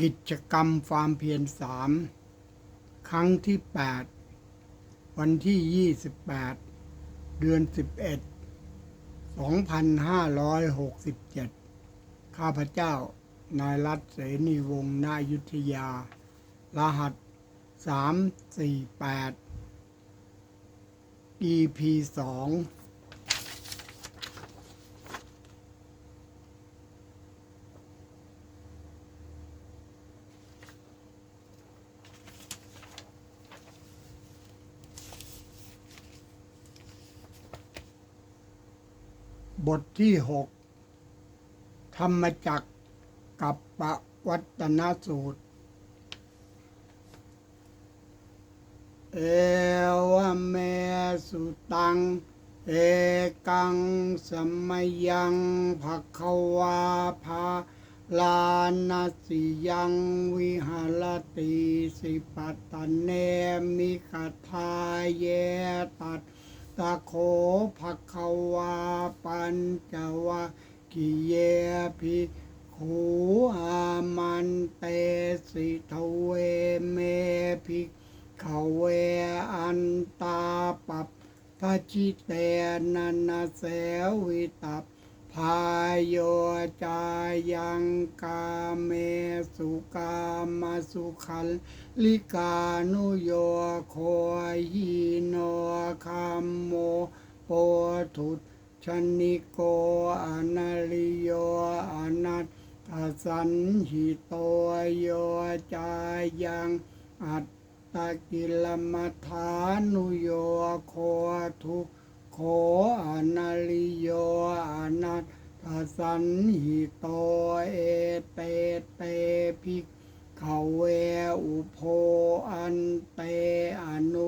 กิจกรรมฟาร์มเพียรสามครั้งที่ 8 วันที่ 28 เดือน 11 2567 ข้าพเจ้านายรัฐเสนีวงศ์นายุทธยา รหัส 348 EP 2 บทที่หกธรรมจักกับปวัตนสูตร เอวเมสุตัง เอกังสมยังภควาภาลานาสิยังวิหารติสิปัตเนมิกทาเยตัต ตะโขภควาปัญจวะกิเยภิกขูอามันเตสิทเวเมภิขเวอันตาปัปพชิเตนันาเสวิตับายโยจายังกาเมสุกามาสุขัลลิกานุโยโคยิโนคัมโมโปทุตชนิโกอนาลิโยอนัตตสันหิโตโยจายังอัตตกิลมัฐานุโยโคทุ คออนาลิโยอนัตตสันหิโตเอเตเตภิกเขาเวอุโพอันเตอนุ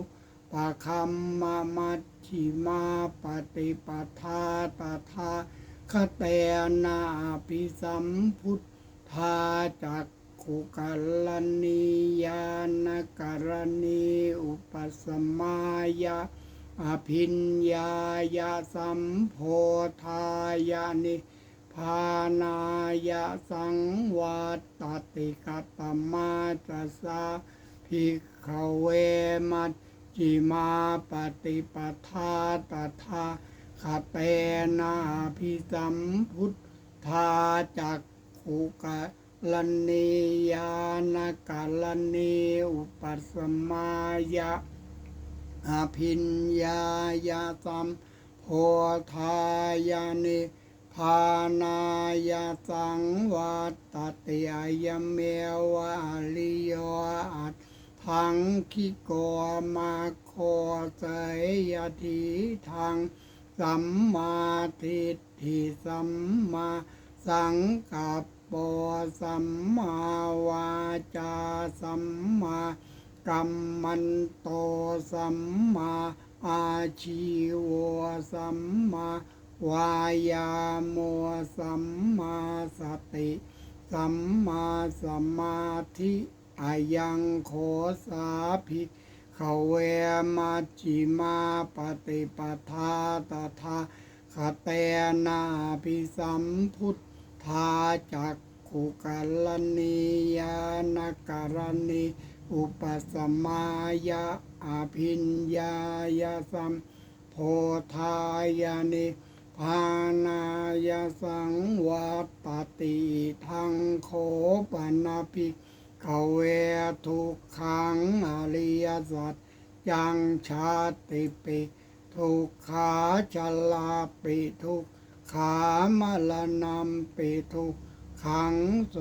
ปะคัมมามัชชิมาปฏิปทาตถาคเตนาภิสัมพุทธาจักขุกัลนียานกรณีอุปสมายะ อภิญญายาสัมโพธายานิพานายะสังวัตตติกัตมาจัสาภิกขเวมัจจิมาปฏิปทาตถาคเตนาพิสัมพุทธาจักขุกะลนียานกาลนีอุปสมายะ อภิญญายาสัมโพธายานิพานายาสังวัตตติอายเมวะลิโยอัตทังคิโกมาโคเสยทีทังสัมมาทิฏฐิสัมมาสังกัปปะสัมมาวาจาสัมมา กัมมันโตสัมมาอาชีวสัมมาวายาโมสัมมาสติ สัมมาสมาธิอายังโคสาภิกขเวมัจจิมาปฏิปทาตถาคเตนาภิสัมพุทธาจักขุกัลลนียานการณี อุปสมายะอภิญญายาสัมโพธายานิพานายสังวัตตติทังโคปนาภิกขเวทุกขังอริยสัจจังชาติปิทุกขาชลาปิทุกขามลนัมปิทุกขังโส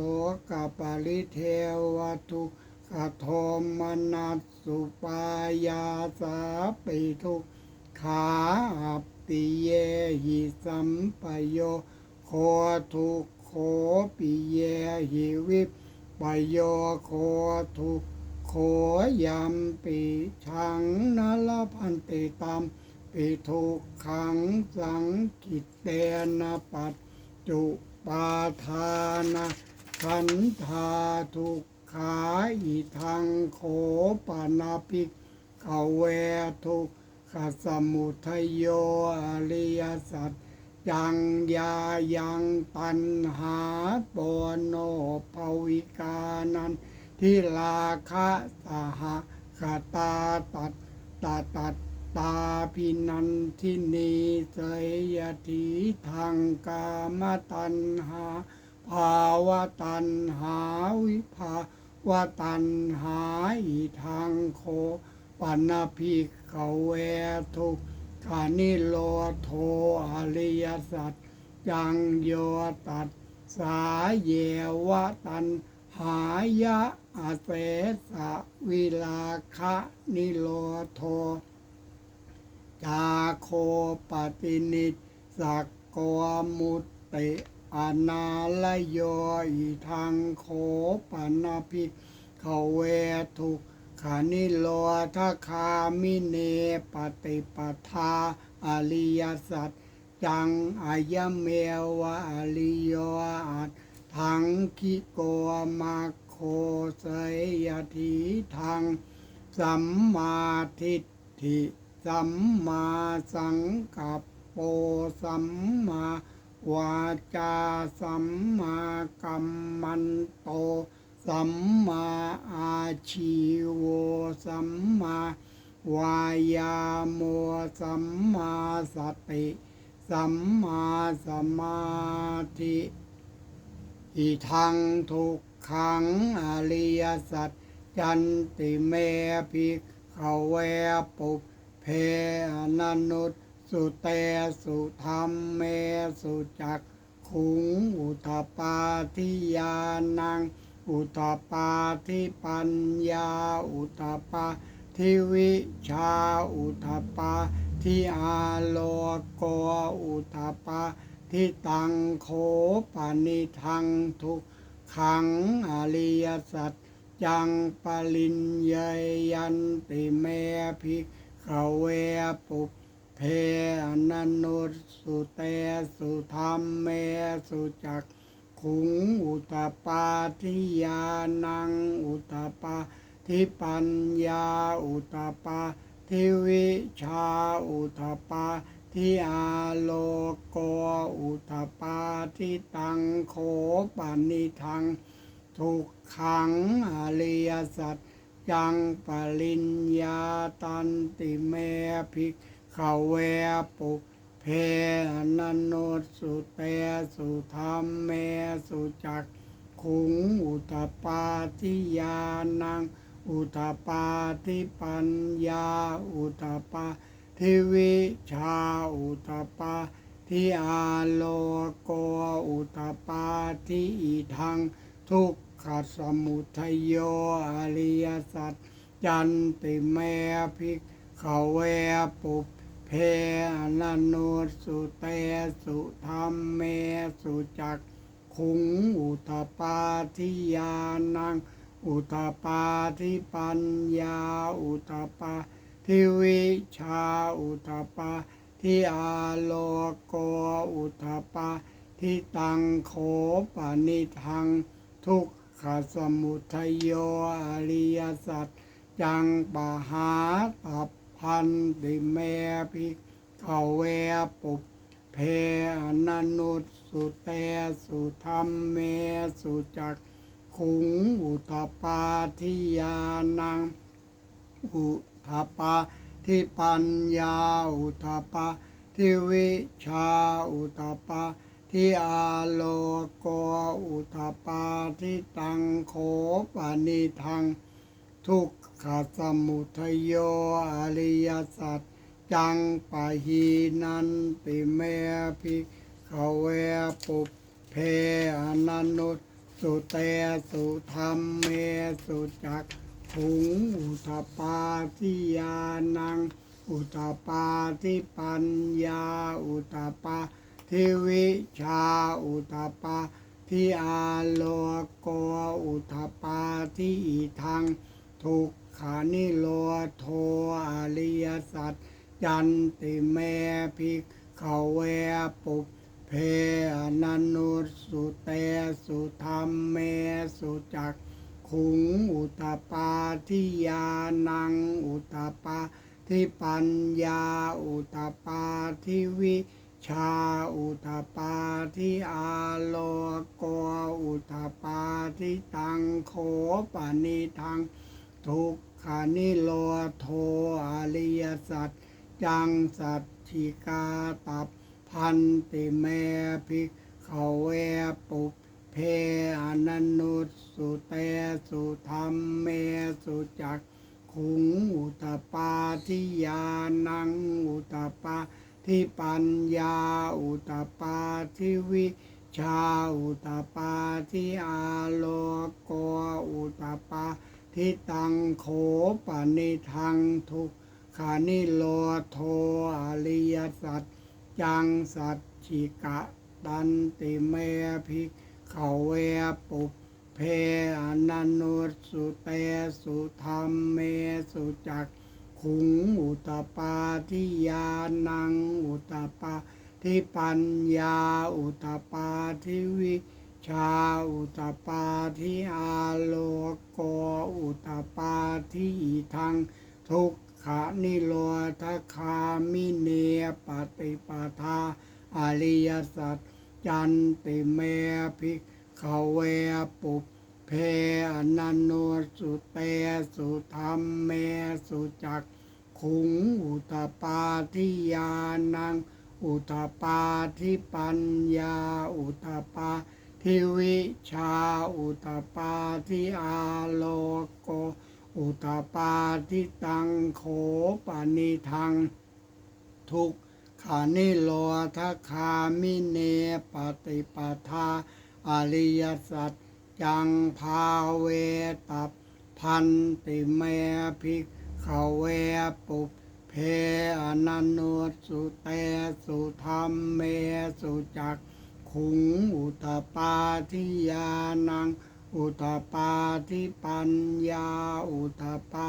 กปริเทวทุก ขโทมนัสสุปายาสาปิทุกขาอัปปิเยหิสัมปโยโคทุกโคปิเยหิวิปปโยโคทุกโขยัมปิชังนลพันติตามปิทุกขังสังกิตเตนะปัจจุปาทานะขันธาทุก ขาอิทังโขปานาภิกขเวทุกขสมุทโยอริยสัจจังยายังตันหาปโนภวิกานันทิลาคะสหกตาตัดตาตัดตาพินันทินีเสยทีทางกามตันหา ภาวะตันหาวิภา วะตันหาอิทางโคปันภิกขเวทุกขานิโลโทอริยสัจจังโยตัสสาเยวะตันหายะอาเสสะวิลาคะนิโลโทจาโคปฏินิสักโกมุตติ อนาลโยอิทางโคปนาภิกขเวทุกขานิโลทะคามิเนปฏิปทาอริยสัจจังอายเมวะอริโยอัตทังคิโกมาโคเสยทีทังสัมมาทิฏฐิสัมมาสังกัปโปสัมมา วาจาสัมมากัมมันโต สัมมาอาชีโวสัมมาวายาโมสัมมาสติ สัมมาสมาธิอีทังทุกขังอริยสัจจันติเมภิกขเวปุเพอนันุต สุเตสุธรรมเมสุจักขุงอุทปาทิยานัง อุทปาทิปัญญา อุทปาทิวิชา อุทปาทิอาโลโกอุทปาทิตังโคปนิทังทุกขังอริยสัจจังปลินเยยันติเมภิกขเวปุ เพอนันนุสุเตสุธรรมเมสุจักขุงอุตปาทิยานังอุตปาทิปัญญาอุตปาทิวิชาอุตปาทิอาโลโกอุตปาทิตังโคปานิทังทุกขังอริยสัจจังปริญญาตันติเมภิกข เวปุเพนันโนสุเตสุธรรมเมสุจักขุงอุตปาทิยานัง อุตปาทิปัญญา อุตปาทิวิชา อุตปาทิอาโลโกอุตปาทิอิทัง ทุกขสมุทโยอริยสัจจันติเมภิกขเวปุเพ อนันโนสุเตสุธรรมเมสุจักขุงอุทปาทิยานัง อุทปาทิปัญญา อุทปาทิวิชา อุทปาทิอาโลโกอุทปาทิตังโคปนิทัง ทุกขสมุทโยอริยสัจจังปหาตับ พันติเมภิกขเวปุเพอนันุสุเตสุธรรมเมสุจักขุงอุทปาทิยานังอุทปาทิปัญญาอุทปาทิวิชาอุทปาทิอาโลโกอุทปาทิตังโคปนิทังทุก ขาสมุทัยโยอริยสัจจังปะหีนันติเมภิกขเวปุเพอนันนุสุเตสุธรรมเมสุจักขุงอุทปาทิยานัง อุทปาทิปัญญา อุทปาทิวิชา อุทปาทิอาโลโกอุทปาทิอิทังทุก ขานิโลโทอริยสัจจันติเมภิกขเวปุเพอนันนุสุเตสุธรรมเมสุจักขุงอุตปาทิยานังอุตปาทิปัญญาอุตปาทิวิชาอุทาปาทิอาโลโกอุทาปาทิตังโขปานิทัง ทุกขานิโลโทอริยสัจจังสัจฉิกาตับพันติเมภิกขเวปุเพอนันนุตสุเตสุธรรมเมสุจักขุงอุตปาทิยานังอุตปาทิปัญญาอุตปาทิวิชาอุตปาทิอาโลโกอุตปา ทิตังโขปานิทังทุกขานิโลโทอริยสัจจังสัจฉิกะตันติเมภิกขเวปุเพอนันนุสุเตสุธรรมเมสุจักขุงอุตปาทิยานังอุตปาทิปัญญาอุตปาทิวิ ชาอุตปาทิอาโลโกอุตปาทิอีทังทุกขานิโรธคามิเนปฏิปทาอริยสัจจันติเมภิกขเวปุเพอนันโนสุเตสุธรรมเมสุจักขุงอุตปาทิยานัง อุตปาทิปัญญาอุตปา ทิวิชาอุตปาทิอาโลโก อุตปาทิตังโขปนิทัง ทุกขานิโลทคามิเนปฏิปทาอริยสัจจังภาเวตับพันติเมภิกขเวปุปเพอนันนุตสุเตสุธรรมเมสุจัก ขุงอุตปาทิยานัง อุตปาทิปัญญา อุตปา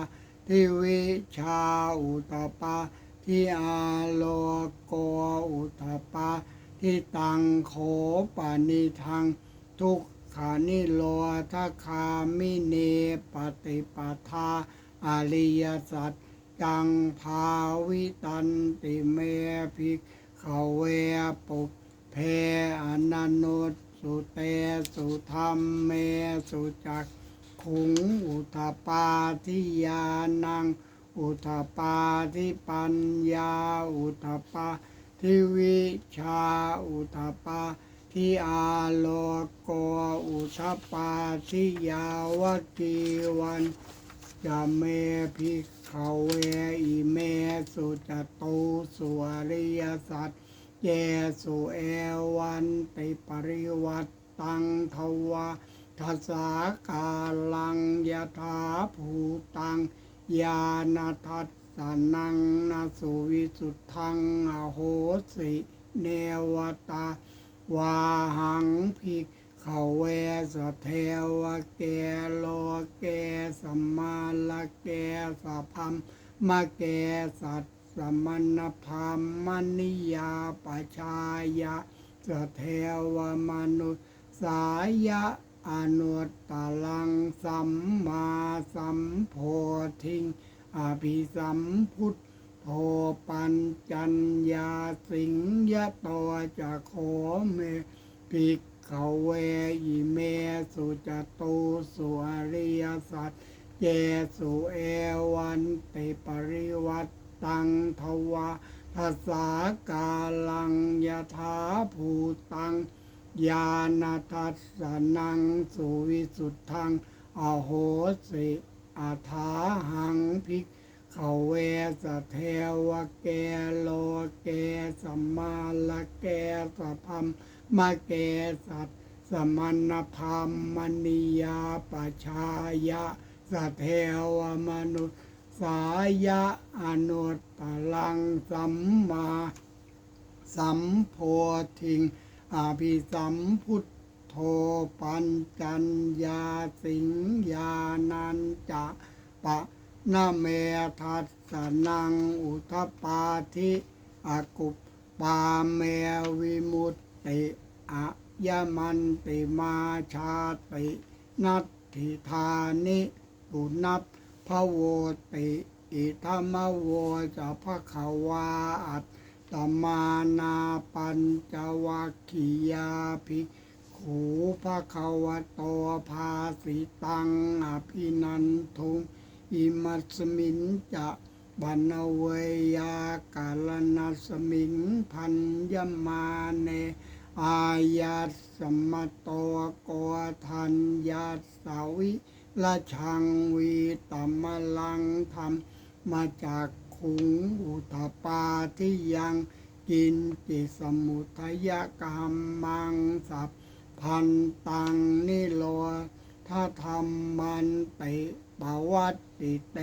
ทิวิชา อุตปาทิอาโลโกอุตปาทิตังโขปานิทัง ทุกขานิโลทัคามิเนปฏิปทาอริยสัจจังภาวิตันติเมภิกขเวปุป เพอนันนุตสุเตสุธรรมเมสุจักขุงอุทปาทิยานัง อุทปาทิปัญญา อุทปาทิวิชา อุทปาทิอาโลโกอุทปาทิยาวกีวันจะเมภิกขเวอิเมสุจตุสุอริยสัจ เยสุเอวันติปริวัตตังทวาทัสากาลังยถาภูตัง ยานาทัสสนังนาสุวิสุทังอโหสิเนวตาวาหังภิกขเวสเทวเกโลเกสัมมาลเกสัพพัมมะเกสัต มณพามมนิยาปชายะสเทวมนุสายะอนุตตลังสัมมาสัมโพธิงอภิสัมพุทโธปัญจัญญาสิงยะโตจะโคเมภิกขเวยิเมสุจตุสุอริยสัจเยสุเอวันติปริวัต ตังทวาทัสสากาลังยถาภูตังญาณทัสสนังสุวิสุทธังอโหสิอาถาหังภิกเขเวสเทวเกโลเกสัมมาลเกสัพพมมะเกสัตสมันนพามมณิยาปชายะสเทวมนุษย์ สายะอนุตตลังสัมมาสัมโพธิงอภิสัมพุทโธปัญจัญญาสิงญานันจะปะนาเมทัสสนังอุทปาทิอากุปปาเมวิมุตติอะยมันติมาชาตินัตถิธานิปุนับ พระโวติอิธรรมโวจะพระขาวาอัตตมานาปัญจวัคคียาภิกขูภะคะวโตภาสิตังอภินันทุงอิมัสมินจะบันเวยากาลนัสมิงพันยมาเน อายัสมโตโกทันยัสสาวิ ละชังวีตมลังธรรมมาจากขุงอุทปาที่ยังกินจิสมุทยกรรมมังสัพพันตังนิโรถ้าทำมันเตปวัตติเต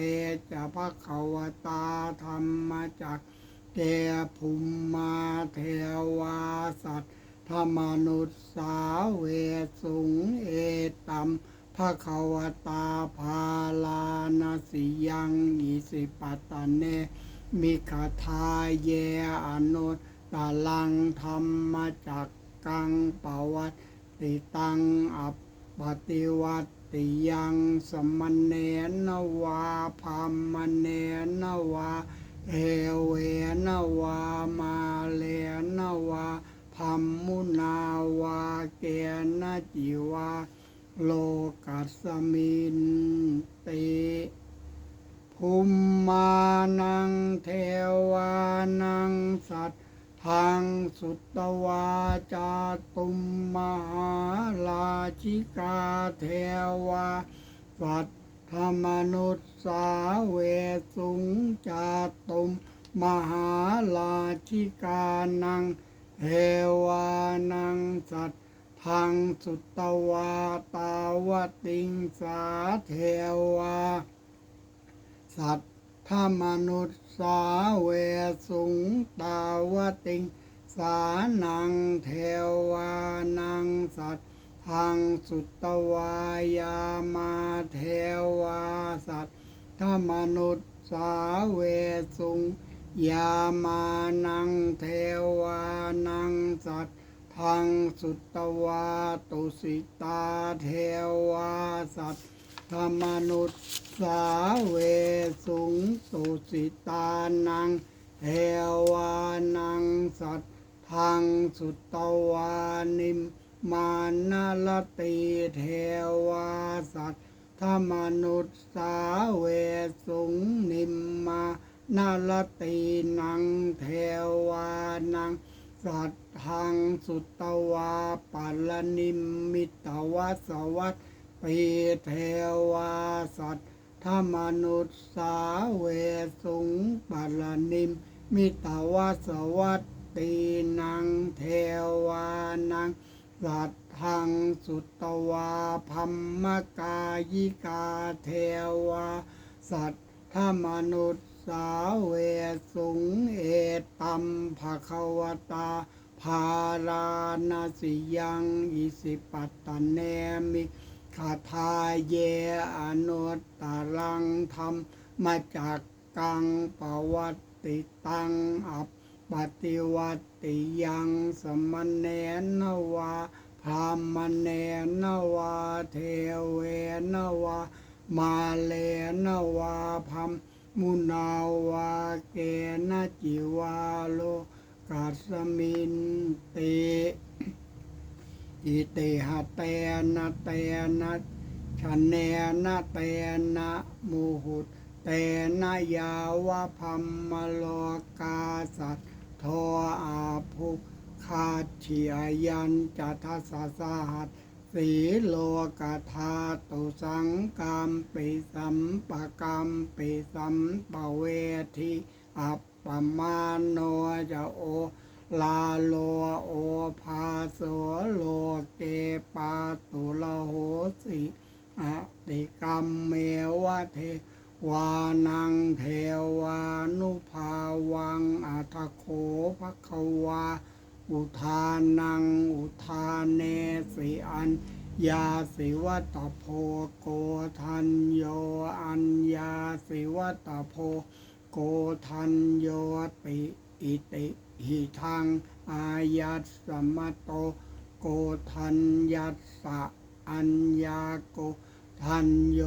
จะพระขาวตาธรรมมาจากแกภูมิมาเทวาสัตว์ธรรมนุษสาเวสุงเอตัม ภะคะวตาภาลานาสิยังอิสิปัตะเนมิคาทาเยอนุตตาลังธรรมจากกังปวัตติตังอัปปฏิวัตติยังสมณเนนวาพามเนนวาเอเวนวามาเลนวาพัมมุนาวาเกณจิวา โลกัสมินติภูมมานังเทวานังสัตทางสุตตวาจาตุมมหาลาชิกาเทวาสัตธรรมนุษสาเวสุงจาตุมมหาลาชิกานังเทวานังสัต ทางสุตตวาตาวติงสาเทวา สัตธรรมนุษสาเวสุงตาวติงสานังเทวานังสัตทางสุตตวายามาเทวาสัตธรรมนุษสาเวสุงยามานังเทวานังสัต ทางสุตตวาตุสิตาเทวาสัตธรรมนุษสาเวสุงตุสิตานังเทวานังสัตทางสุตตวานิมมานาลติเทวาสัตธรรมนุษสาเวสุงนิมมานาลตีนังเทวานังสัต ทังสุตตวาปัลนิมมิตวัสวัตปีเทวาสัตธมนุษสาเวสุงปัลนิมมิตวัสวัตตีนังเทวานังสัตทังสุตตวาพัมมกายิกาเทวาสัตธมนุษสาเวสุงเอตัมภควตา ภารานสิยังอิสิปัตตเนมิคาทาเยอนุตตรังธรรมมาจากกังปวัตติตังอัปปฏิวัติยังสมณเนนวาพรามเนนวาเทเวนวามาเลนวาพัมมุนาวาเกณจิวาโล กัสมินติอิติหะเตนะเตนะชะเนนะเตนะมุหุตเตนะยาวะพัมมโลกาสัตทออาภุคาชิยันจัทสสสหัสสีโลกาธาตุสังกามปิสัมปะกามปิสัมปะเวทิอัป ปมาโนจะโอ ลาโลโอภาโสโลเกปาตุลโหสิอติกรรมเมวะเทวานังเทวานุภาวังอัตโขภควา อุทานังอุทานเนสิอันยาสิวัตโพโกทันโยอัญญาสิวัตโพ กทันโยติอิติหิทังอายัสสมโตโกทันยัสสะอัญญาโกทันโย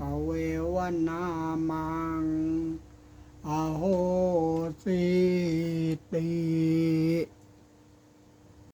ตเววนามังอโหสิติ